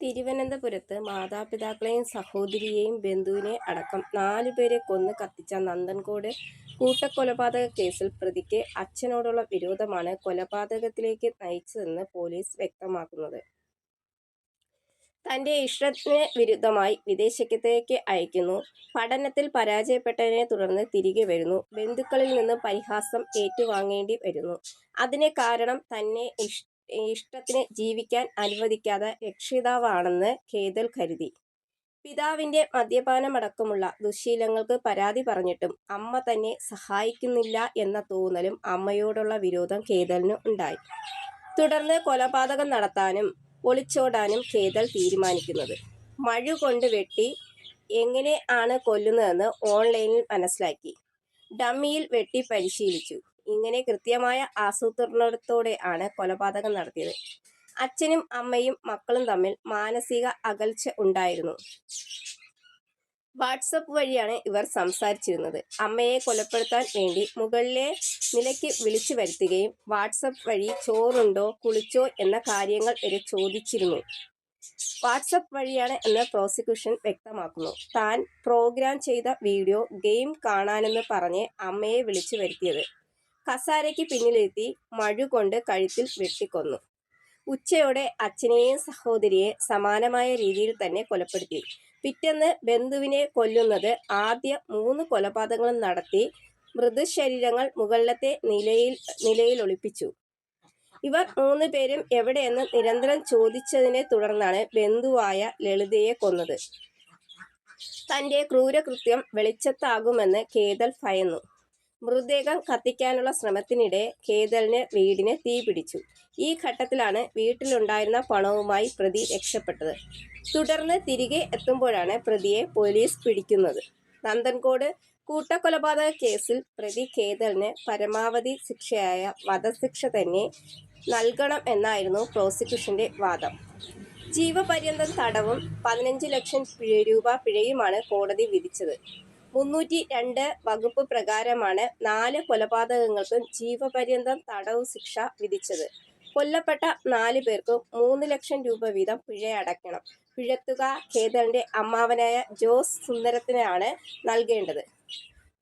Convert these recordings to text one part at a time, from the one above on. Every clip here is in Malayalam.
തിരുവനന്തപുരത്ത് മാതാപിതാക്കളെയും സഹോദരിയെയും ബന്ധുവിനെ അടക്കം നാലുപേരെ കൊന്ന് കത്തിച്ച നന്ദൻകോട് കൂട്ടക്കൊലപാതക കേസിൽ പ്രതിക്ക് അച്ഛനോടുള്ള വിരോധമാണ് കൊലപാതകത്തിലേക്ക് നയിച്ചതെന്ന് പോലീസ് വ്യക്തമാക്കുന്നത്. തന്റെ ഇഷ്ടത്തിന് വിരുദ്ധമായി വിദേശത്തേക്ക് അയക്കുന്നു. പഠനത്തിൽ പരാജയപ്പെട്ടതിനെ തുടർന്ന് തിരികെ വരുന്നു. ബന്ധുക്കളിൽ നിന്ന് പരിഹാസം ഏറ്റുവാങ്ങേണ്ടി വരുന്നു. അതിന് കാരണം തന്നെ ഇഷ്ടത്തിന് ജീവിക്കാൻ അനുവദിക്കാത്ത രക്ഷിതാവാണെന്ന് ഖേദൽ കരുതി. പിതാവിന്റെ മദ്യപാനമടക്കമുള്ള ദുശീലങ്ങൾക്ക് പരാതി പറഞ്ഞിട്ടും അമ്മ തന്നെ സഹായിക്കുന്നില്ല എന്ന തോന്നലും അമ്മയോടുള്ള വിരോധം ഖേദലിന് ഉണ്ടായി. തുടർന്ന് കൊലപാതകം നടത്താനും ഒളിച്ചോടാനും ഖേദൽ തീരുമാനിക്കുന്നത്. മഴ കൊണ്ട് വെട്ടി എങ്ങനെ ആണ് കൊല്ലുന്നതെന്ന് ഓൺലൈനിൽ മനസ്സിലാക്കി. ഡമ്മിയിൽ വെട്ടി പരിശീലിച്ചു. ഇങ്ങനെ കൃത്യമായ ആസൂത്രണത്തോടെ ആണ് കൊലപാതകം നടത്തിയത്. അച്ഛനും അമ്മയും മക്കളും തമ്മിൽ മാനസിക അകൽച്ച ഉണ്ടായിരുന്നു. വാട്സപ്പ് വഴിയാണ് ഇവർ സംസാരിച്ചിരുന്നത്. അമ്മയെ കൊലപ്പെടുത്താൻ വേണ്ടി മുകളിലെ നിലയ്ക്ക് വിളിച്ചു വരുത്തുകയും വാട്സപ്പ് വഴി ചോറുണ്ടോ കുളിച്ചോ എന്ന കാര്യങ്ങൾ വരെ ചോദിച്ചിരുന്നു. വാട്സപ്പ് വഴിയാണ് എന്ന് പ്രോസിക്യൂഷൻ വ്യക്തമാക്കുന്നു. താൻ പ്രോഗ്രാം ചെയ്ത വീഡിയോ ഗെയിം കാണാനെന്ന് പറഞ്ഞ് അമ്മയെ വിളിച്ചു വരുത്തിയത്. കസേരയ്ക്ക് മഴു കൊണ്ട് കഴുത്തിൽ വെട്ടിക്കൊന്നു. ഉച്ചയോടെ അച്ഛനെയും സഹോദരിയെ സമാനമായ രീതിയിൽ തന്നെ കൊലപ്പെടുത്തി. പിറ്റെന്ന് ബന്ധുവിനെ കൊല്ലുന്നത് ആദ്യ മൂന്ന് കൊലപാതകങ്ങളും നടത്തി മൃതശരീരങ്ങൾ മുകളിലത്തെ നിലയിൽ ഒളിപ്പിച്ചു. ഇവർ മൂന്ന് പേരും എവിടെയെന്ന് നിരന്തരം ചോദിച്ചതിനെ തുടർന്നാണ് ബന്ധുവായ ലളിതയെ കൊന്നത്. തന്റെ ക്രൂരകൃത്യം വെളിച്ചത്താകുമെന്ന് കേതൽ ഭയന്നു. മൃതദേഹം കത്തിക്കാനുള്ള ശ്രമത്തിനിടെ കേതലിന് വീടിന് തീ പിടിച്ചു ഈ ഘട്ടത്തിലാണ് വീട്ടിലുണ്ടായിരുന്ന പണവുമായി പ്രതി രക്ഷപ്പെട്ടത്. തുടർന്ന് തിരികെ എത്തുമ്പോഴാണ് പ്രതിയെ പോലീസ് പിടിക്കുന്നത് നന്ദൻകോട് കൂട്ടക്കൊലപാതക കേസിൽ പ്രതി കേതലിന് പരമാവധി ശിക്ഷയായ വധശിക്ഷ തന്നെ നൽകണം എന്നായിരുന്നു പ്രോസിക്യൂഷന്റെ വാദം. ജീവപര്യന്തം തടവും പതിനഞ്ച് ലക്ഷം രൂപ പിഴയുമാണ് കോടതി വിധിച്ചത്. മുന്നൂറ്റി രണ്ട് വകുപ്പ് പ്രകാരമാണ് നാല് കൊലപാതകങ്ങൾക്കും ജീവപര്യന്തം തടവ് ശിക്ഷ വിധിച്ചത്. കൊല്ലപ്പെട്ട നാല് പേർക്കും മൂന്ന് ലക്ഷം രൂപ വീതം പിഴയടക്കണം പിഴത്തുക ഖേദറിന്റെ അമ്മാവനായ ജോസ് സുന്ദരത്തിനാണ് നൽകേണ്ടത്.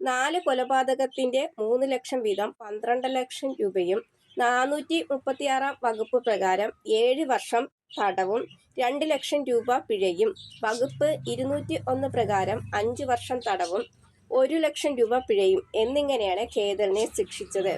നാല് കൊലപാതകത്തിന്റെ മൂന്ന് ലക്ഷം വീതം പന്ത്രണ്ട് ലക്ഷം രൂപയും നാനൂറ്റി മുപ്പത്തിയാറാം വകുപ്പ് പ്രകാരം ഏഴ് വർഷം തടവും രണ്ട് ലക്ഷം രൂപ പിഴയും വകുപ്പ് ഇരുന്നൂറ്റി ഒന്ന് പ്രകാരം അഞ്ച് വർഷം തടവും ഒരു ലക്ഷം രൂപ പിഴയും എന്നിങ്ങനെയാണ് കേതലിനെ ശിക്ഷിച്ചത്.